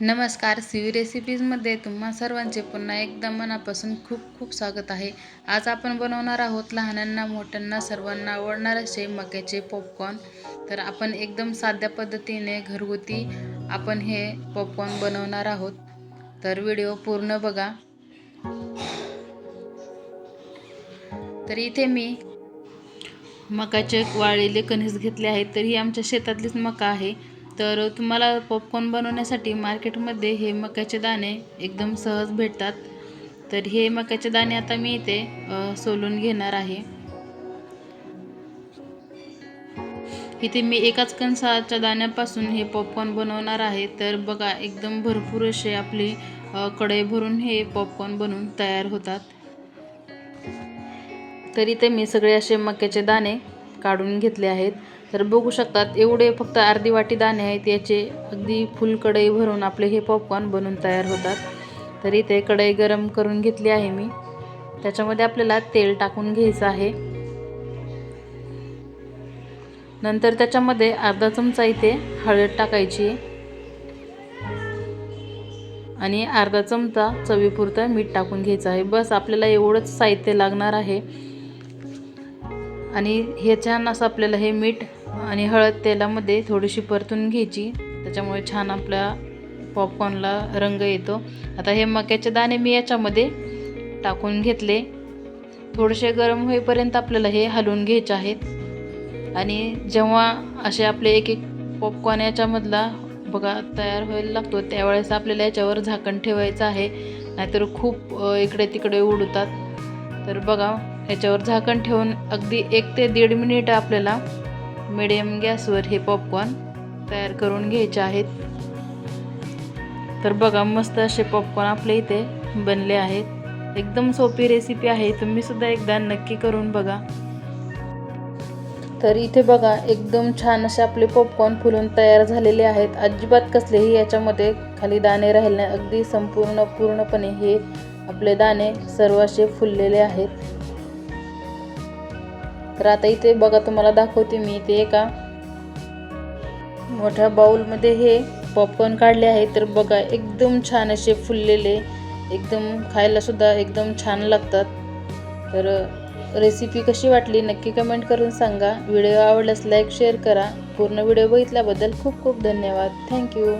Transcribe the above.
नमस्कार सीवी रेसिपीजमध्ये तुम्हा सर्वांचे पुन्हा एकदा मनापासून खूप खूप स्वागत आहे. आज आपण बनवणार आहोत लहानांना मोठ्यांना सर्वांना आवडणार असे मक्याचे पॉपकॉर्न तर आपण एकदम साध्या पद्धतीने घरगुती आपण हे पॉपकॉर्न बनवणार आहोत. तर व्हिडिओ पूर्ण बघा. तर इथे मी मकाचे वाळलेले कणीस घेतले आहेत. तर ही आमच्या शेतातलीच मका आहे. तर तुम्हाला पॉपकॉर्न बनवण्यासाठी मार्केटमध्ये हे मक्याचे दाणे एकदम सहज भेटतात. तर हे मक्याचे दाणे आता मी इथे सोलून घेणार आहे. इथे मी एकाच कणसाच्या दाण्यापासून हे पॉपकॉर्न बनवणार आहे. तर बघा एकदम भरपूर असे आपली कढई भरून हे पॉपकॉर्न बनवून तयार होतात. तर इथे मी सगळे असे मक्याचे दाणे काढून घेतले आहेत. तर बघू शकतात एवढे फक्त अर्धी वाटी दाणे आहेत याचे अगदी फुल कढई भरून आपले हे पॉपकॉर्न बनून तयार होतात. तर इथे कढई गरम करून घेतली आहे मी. त्याच्यामध्ये आपल्याला तेल टाकून घ्यायचं आहे. नंतर त्याच्यामध्ये अर्धा चमचा इथे हळद टाकायची. आणि अर्धा चमचा चवीपुरतं मीठ टाकून घ्यायचं आहे. बस आपल्याला एवढंच साहित्य लागणार आहे. आणि हे छान असं आपल्याला हे मीठ आणि हळद तेलामध्ये थोडीशी परतून घ्यायची. त्याच्यामुळे छान आपल्या पॉपकॉर्नला रंग येतो. आता हे मक्याचे दाणे मी याच्यामध्ये टाकून घेतले. थोडेसे गरम होईपर्यंत आपल्याला हे हलवून घ्यायचे आहेत. आणि जेव्हा असे आपले एक एक पॉपकॉर्न याच्यामधला बघा तयार व्हायला लागतो त्यावेळेस आपल्याला याच्यावर झाकण ठेवायचं आहे. नाहीतर खूप इकडे तिकडे उडतात. तर बघा याच्यावर झाकण ठेवून अगदी एक ते दीड मिनिट आपल्याला मिडियम गॅसवर हे पॉपकॉर्न तयार करून घ्यायचे आहेत. तर बघा मस्त असे पॉपकॉर्न आपल्या इथे बनले आहेत. एकदम सोपी रेसिपी आहे. तुम्हीसुद्धा एकदा नक्की करून बघा. तर इथे बघा एकदम छान असे आपले पॉपकॉर्न फुलून तयार झालेले आहेत. अजिबात कसलेही याच्यामध्ये खाली दाणे राहिले नाही. अगदी संपूर्ण पूर्णपणे हे आपले दाणे सर्व असे फुललेले आहेत. तर आता इथे बघा तुम्हाला दाखवते मी इथे एका मोठ्या बाउलमध्ये हे पॉपकॉर्न काढले आहे. तर बघा एकदम छान असे फुललेले एकदम खायलासुद्धा एकदम छान लागतात. तर रेसिपी कशी वाटली नक्की कमेंट करून सांगा. व्हिडिओ आवडल्यास लाईक शेअर करा. पूर्ण व्हिडिओ बघितल्याबद्दल खूप खूप धन्यवाद. थँक्यू